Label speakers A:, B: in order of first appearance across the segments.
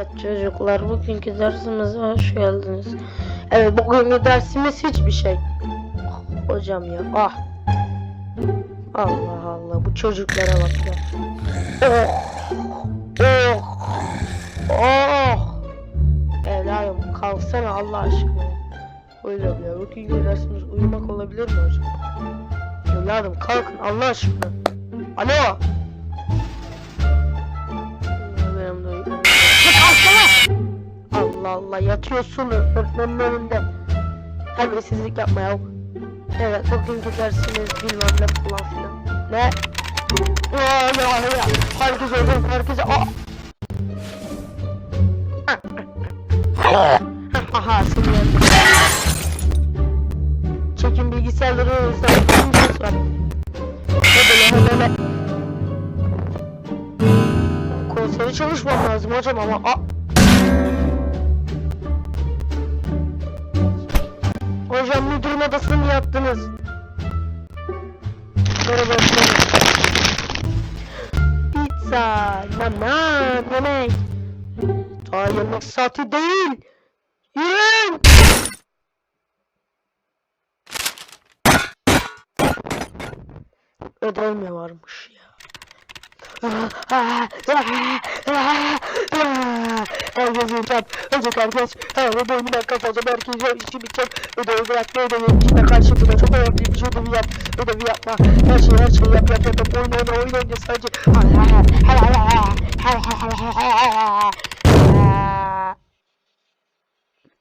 A: Evet çocuklar bugünkü dersimize hoş geldiniz. Evet bugünkü dersimiz hiçbir şey. Ah, hocam ya ah. Allah Allah bu çocuklara bak ya. Oh. Oh. Oh. Evladım kalksana Allah aşkına. Hocam ya bugünkü dersimiz uyumak olabilir mi hocam? Evladım kalkın Allah aşkına. Alo. Allah yatıyorsun öğretmenin önünde. Terbiyesizlik yapma ya. Evet bugünkü dersimiz bilmem ne falan filan. Ne? Aa, ya ya. Herkes hocam herkese. Aa. Aha sinirlendim. Çekin bilgisayarları önünüzden. Kimse. Hele hele hele. Konseri çalışmam lazım hocam ama. Aa. Hocam müdürün odasını mı yaptınız? Merhaba. Pizza, mama, yemek. Daha yemek saati değil. Yürüyün. Ödev mi varmış ya? Herkes yiyeceğim. Önce herkes. Her bölümden kazanacağım. Herkes işi bitecek. Ödevi bırakma ödevi. İçine karşı buna çok önemli bir şey ödevi yap. Ödevi yapma. Her şeyi her şeyi yap yap yap. Oyun oyna oyun oyna sadece.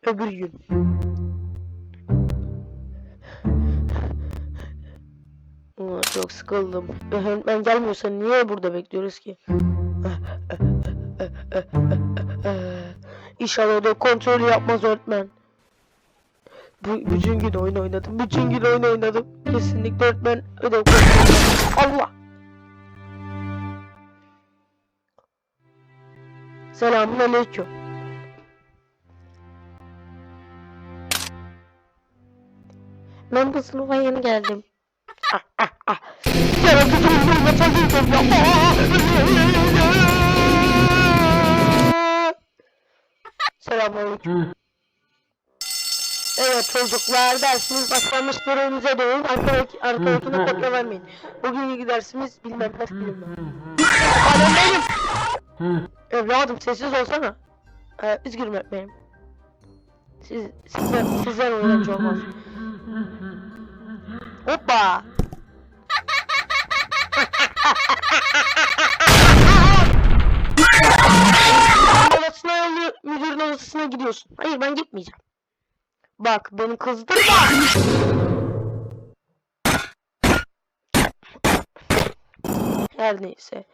A: Öbür gün. Çok sıkıldım. Öğretmen gelmiyorsa niye burada bekliyoruz ki? İnşallah da kontrolü yapmaz öğretmen. Bu, bütün gün oyun oynadım. Bütün gün oyun oynadım. Kesinlikle öğretmen ödev kontrolü yapmaz. Allah! Selamun aleyküm. Ben bu sınıfa yeni geldim. Ah ah ah. Yaratıcı nefes alacağım Selamünaleyküm. Evet çocuklar dersimiz başlamıştır önünüze dönün. Arkadaki, arkadakine kopya vermeyin. Bugünkü dersimiz bilmem ne bilmem. Anam benim. Evladım sessiz olsana. Ee, üzgünüm öğretmenim. Siz, sizden, sizden öğrenci olmaz. Hoppa. odasına yolluyor, müdürün odasına gidiyorsun. Hayır ben gitmeyeceğim. Bak beni kızdırma. Her neyse.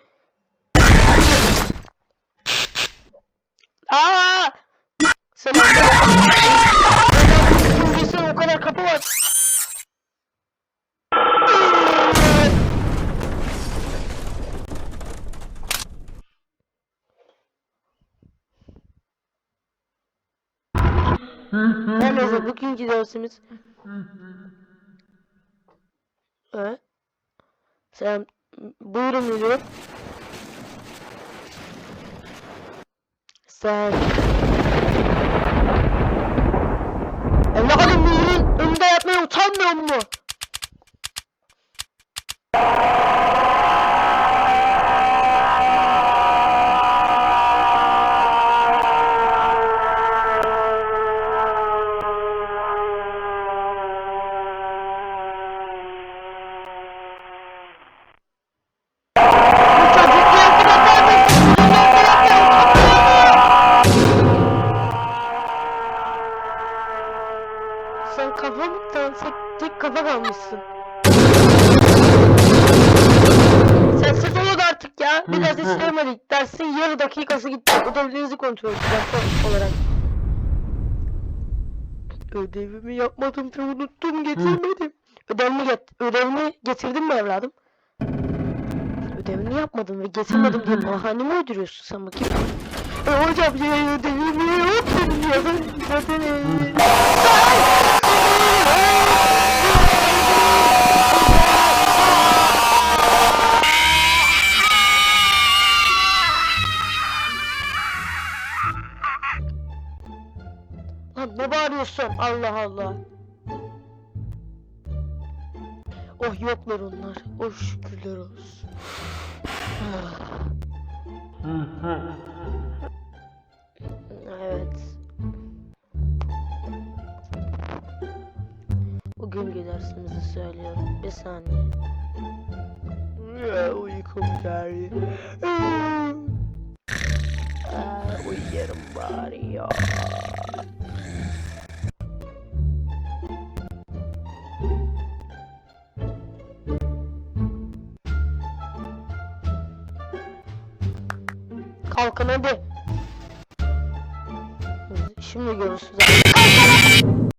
A: Aa! Selam. Neyse bugünkü dersimiz. Evet. Sen buyurun müdürüm. Sen. Evladım müdürün önünde yapmaya utanmıyor mu? Tek, kafa kalmışsın. Sessiz olun artık ya. Bir ders istemedik. Dersin yarı dakikası gitti. Ödevlerinizi kontrol edeceğim son olarak. Ödevimi yapmadım ve unuttum getirmedim. Ödevimi, get ödevimi getirdim mi evladım? Ödevini yapmadım ve getirmedim diye bahane mi uyduruyorsun sen bakayım? E, hocam ya ödevimi yapmadım ya ben zaten... e, Ne bağırıyorsun? Allah Allah. Oh yoklar onlar. Oh şükürler olsun. evet. Dersimizi söylüyorum. Bir saniye. Ya, uykum geldi. Aa, uyuyorum bari ya. Kalkın hadi. Şimdi görürsünüz.